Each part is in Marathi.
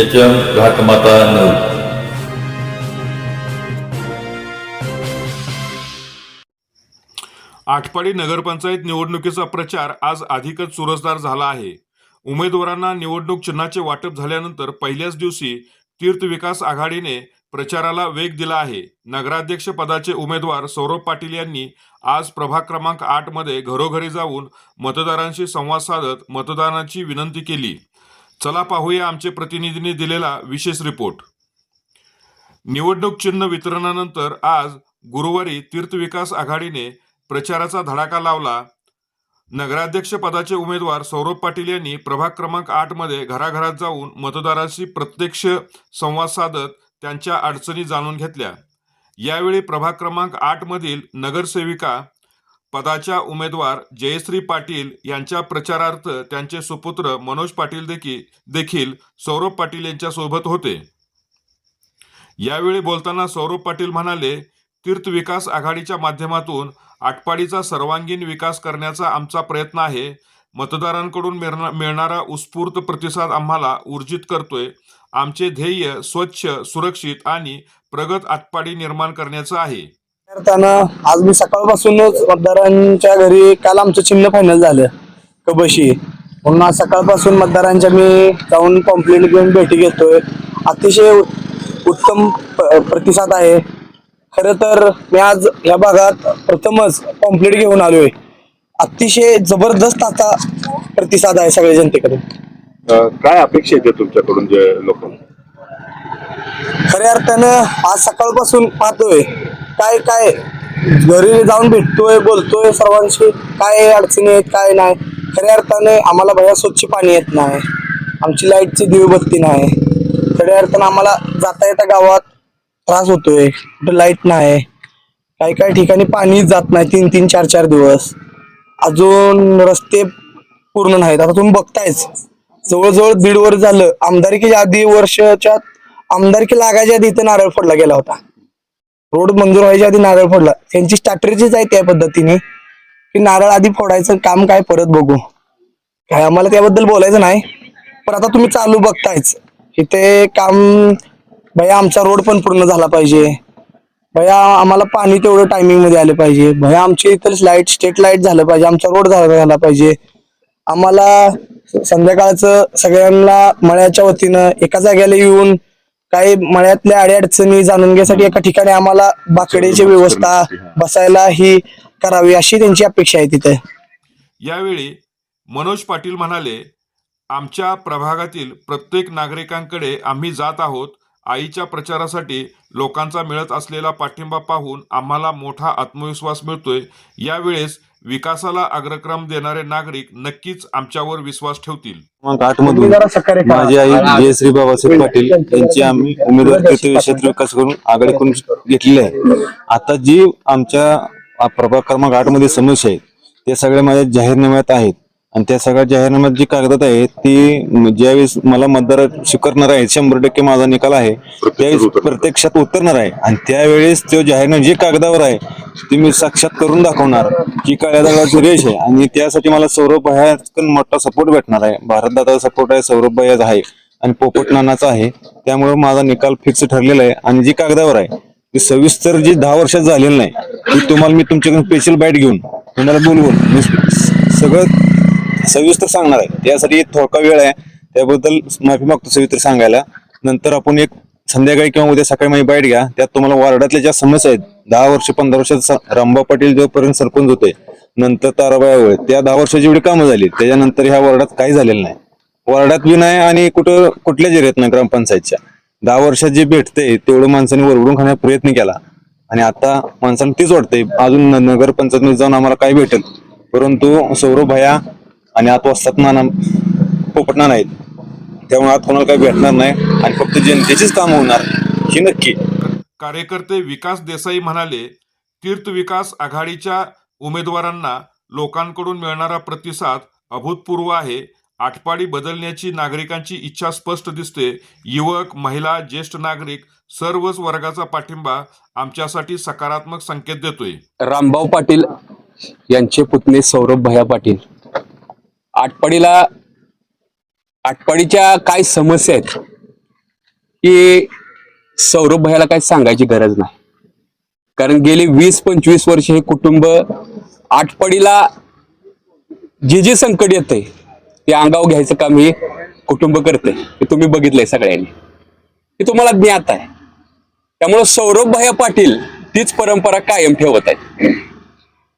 एच एम घाटमाता नऊ आटपाडी नगरपंचायत निवडणुकीचा प्रचार आज अधिकच सुरसदार झाला आहे. उमेदवारांना निवडणूक चिन्हाचे वाटप झाल्यानंतर पहिल्याच दिवशी तीर्थ विकास आघाडीने प्रचाराला वेग दिला आहे. नगराध्यक्ष पदाचे उमेदवार सौरभ पाटील यांनी आज प्रभाग क्रमांक आठमध्ये घरोघरी जाऊन मतदारांशी संवाद साधत मतदानाची विनंती केली. चला पाहूया आमचे प्रतिनिधींनी दिलेला विशेष रिपोर्ट निवडणूक चिन्ह वितरणानंतर आज गुरुवारी तीर्थ विकास आघाडीने प्रचाराचा धडाका लावला. नगराध्यक्ष पदाचे उमेदवार सौरभ पाटील यांनी प्रभाग क्रमांक आठमध्ये घराघरात जाऊन मतदारांशी प्रत्यक्ष संवाद साधत त्यांच्या अडचणी जाणून घेतल्या. यावेळी प्रभाग क्रमांक आठ मधील नगरसेविका पदाच्या उमेदवार जयश्री पाटील यांच्या प्रचारार्थ त्यांचे सुपुत्र मनोज पाटील देखील देखील सौरभ पाटील यांच्या सोबत होते. यावेळी बोलताना सौरभ पाटील म्हणाले तीर्थ विकास आघाडीच्या माध्यमातून आटपाडीचा सर्वांगीण विकास करण्याचा आमचा प्रयत्न आहे. मतदारांकडून मिळणा- मिळणारा उत्स्फूर्त प्रतिसाद आम्हाला ऊर्जित करतोय. आमचे ध्येय स्वच्छ सुरक्षित आणि प्रगत आटपाडी निर्माण करण्याचं आहे. आज मी सकाळपासूनच मतदारांच्या घरी काल आमचं चिन्ह फायनल झालं कबशी. म्हणून आज सकाळपासून मतदारांच्या मी जाऊन कॉम्प्लेंट घेऊन भेटी घेतोय. अतिशय उत्तम प्रतिसाद आहे. खरं तर मी आज या भागात प्रथमच कॉम्प्लेंट घेऊन आलोय. अतिशय जबरदस्त आता प्रतिसाद आहे सगळ्या जनतेकडे काय अपेक्षा येते तुमच्याकडून जे लोक खऱ्या अर्थानं आज सकाळपासून पाहतोय. काय काय? घरी जाऊन भेटतोय बोलतोय सर्वांशी. काय अडचणी आहेत काय नाही. खऱ्या अर्थाने आम्हाला भया स्वच्छ पाणी येत नाही. आमची लाईटची दिवबत्ती नाही. खऱ्या अर्थानं आम्हाला जाता येता गावात त्रास होतोय. कुठं लाइट नाही. काही काही ठिकाणी पाणीच जात नाही तीन तीन चार चार दिवस. अजून रस्ते पूर्ण नाहीत. आता तुम्ही बघतायच. जवळजवळ दीड वर्ष झालं. आमदारकीच्या आधी वर्षाच्या आमदारकी लागायच्या आधी इथं नारळ फोडला गेला होता. रोड मंजूर व्हायच्या आधी नारळ फोडला. त्यांची स्ट्रॅटर्जीच आहे त्या पद्धतीने की नारळ आधी फोडायचं काम काय परत बघू. काय आम्हाला त्याबद्दल बोलायचं नाही पण आता तुम्ही चालू बघतायच. इथे काम भया आमचा रोड पण पूर्ण झाला पाहिजे. भया आम्हाला पाणी तेवढं टायमिंगमध्ये आलं पाहिजे. भया आमची इथं लाइट स्टेट लाइट झालं पाहिजे. आमचा रोड झाला झाला पाहिजे. आम्हाला संध्याकाळचं सगळ्यांना मळ्याच्या वतीनं एका जाग्याला येऊन काही मळ्यातल्या अडीअडचणी जाणून घेण्यासाठी एका ठिकाणी आम्हाला बाकड्याची व्यवस्था बसायला ही. करावी अशी त्यांची अपेक्षा आहे तिथे. यावेळी मनोज पाटील म्हणाले आमच्या प्रभागातील प्रत्येक नागरिकांकडे आम्ही जात आहोत. आईच्या प्रचारासाठी लोकांचा मिळत असलेला पाठिंबा पाहून आम्हाला मोठा आत्मविश्वास मिळतोय. यावेळेस विकासाला अग्रक्रम देणारे नागरिक नक्कीच आमच्यावर विश्वास ठेवतील. क्रमांक आठ मधून माझी आई जयश्री बाबासाहेब पाटील यांची आम्ही उमेदवार क्षेत्र विकास करून आघाडी करून घेतलेली आहे. आता जी आमच्या आ- प्रभाग क्रमांक आठमध्ये समस्या आहेत त्या सगळ्या माझ्या जाहीरनाम्यात आहेत. आणि त्या सगळ्या जाहीरनाम्यात जी कागदात आहेत ती ज्यावेळेस मला मतदार स्वीकारणार आहे शंभर टक्के माझा निकाल आहे त्यावेळेस. प्रत्यक्षात उतरणार आहे. आणि त्यावेळेस तो जाहीरनामा जे कागदावर आहे ते मी साक्षात करून दाखवणार की काळ्या दगडाची रेष आहे. आणि त्यासाठी मला सौरभ भायाकडून मोठा सपोर्ट भेटणार आहे. भारतदादा सपोर्ट आहे सौरभ भायाचा आहे आणि पोपट नानाचा आहे. त्यामुळे माझा निकाल फिक्स ठरलेला आहे. आणि जी कागदावर आहे ती सविस्तर जी दहा वर्षात झालेलं नाही ती तुम्हाला मी तुमच्याकडून स्पेशल बाईट घेऊन तुम्हाला बोलवून सगळं सविस्तर सांगणार आहे. त्यासाठी थोडका वेळ आहे. त्याबद्दल माफी मागतो सविस्तर सांगायला. नंतर आपण एक संध्याकाळी किंवा उद्या सकाळी माझी बाईट घ्या. त्यात तुम्हाला वार्डातल्या ज्या समस्या आहेत दहा वर्ष पंधरा वर्षात रामबा पाटील जोपर्यंत सरपंच होते नंतर ताराबाई त्या दहा वर्षाची एवढी कामं झाली त्याच्यानंतर ह्या वार्डात काही झालेलं नाही. वार्डात बी नाही आणि कुठं कुठल्याच एरियात नाही ग्रामपंचायतच्या. दहा वर्षात जे भेटते तेवढं माणसाने वरवडून खाण्याचा प्रयत्न केला. आणि आता माणसांना तेच वाटतंय अजून न- नगरपंचायतमध्ये जाऊन आम्हाला काय भेटेल? परंतु सौरभ भया आणि आत वस्तात नाना पोपटणार नाहीत. त्यामुळे आत कोणाला काही भेटणार नाही आणि फक्त जनतेचीच काम होणार ही नक्की. कार्यकर्ते विकास देसाई म्हणाले तीर्थ विकास आघाडीच्या उमेदवारांना लोकांकडून मिळणारा प्रतिसाद अभूतपूर्व आहे. आटपाडी बदलण्याची नागरिकांची इच्छा स्पष्ट दिसते. युवक महिला ज्येष्ठ नागरिक सर्वच वर्गाचा पाठिंबा आमच्यासाठी सकारात्मक संकेत देतोय. रामभाऊ पाटील यांचे पुतणे सौरभ भैया पाटील. आटपाडीला आटपाडीच्या काय समस्या आहेत की सौरभ भैयाला काही सांगायची गरज नाही. कारण गेली वीस पंचवीस वर्ष हे कुटुंब आटपाडीला जे जे संकट येतंय ते अंगावर घ्यायचं काम हे कुटुंब करते हे तुम्ही बघितलंय सगळ्यांनी. हे तुम्हाला ज्ञात आहे. त्यामुळं सौरभ भैया पाटील तीच परंपरा कायम ठेवत आहेत.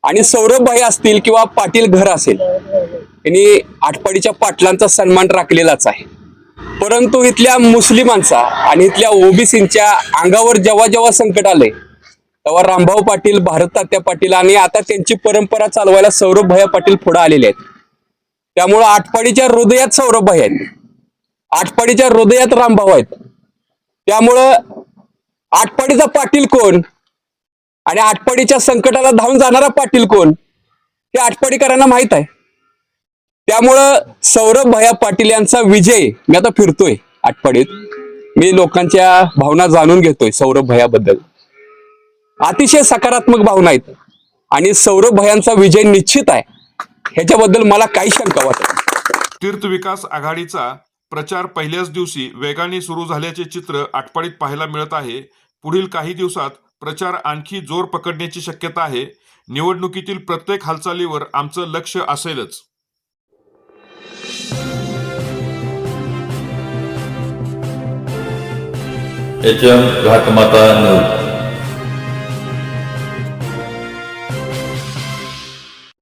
आणि सौरभ भाई असतील किंवा पाटील घर असेल यांनी आटपाडीच्या पाटलांचा सन्मान राखलेलाच आहे. परंतु इथल्या मुस्लिमांचा आणि इथल्या ओबीसींच्या अंगावर जेव्हा जेव्हा संकट आले तेव्हा रामभाऊ पाटील भारत तात्या पाटील आणि आता त्यांची परंपरा चालवायला सौरभ भैया पाटील पुढे आलेले आहेत. त्यामुळं आटपाडीच्या हृदयात सौरभ भाई आहेत. आटपाडीच्या हृदयात रामभाऊ आहेत. त्यामुळं आटपाडीचा पाटील कोण आणि आटपाडीच्या संकटाला धावून जाणारा पाटील कोण हे आटपाडीकरांना माहीत आहे. त्यामुळं सौरभ भया पाटील यांचा विजय मी आता फिरतोय आटपाडीत. मी लोकांच्या भावना जाणून घेतोय सौरभ भयाबद्दल. अतिशय सकारात्मक भावना आहेत आणि सौरभ भयांचा विजय निश्चित आहे. ह्याच्याबद्दल मला काही शंका वाटत तीर्थ विकास आघाडीचा प्रचार पहिल्याच दिवशी वेगाने सुरू झाल्याचे चित्र आटपाडीत पाहायला मिळत आहे. पुढील काही दिवसात प्रचार आणखी जोर पकडण्याची शक्यता आहे. निवडणुकीतील प्रत्येक हालचालीवर आमचं लक्ष असेलच. H M Ghatmata news.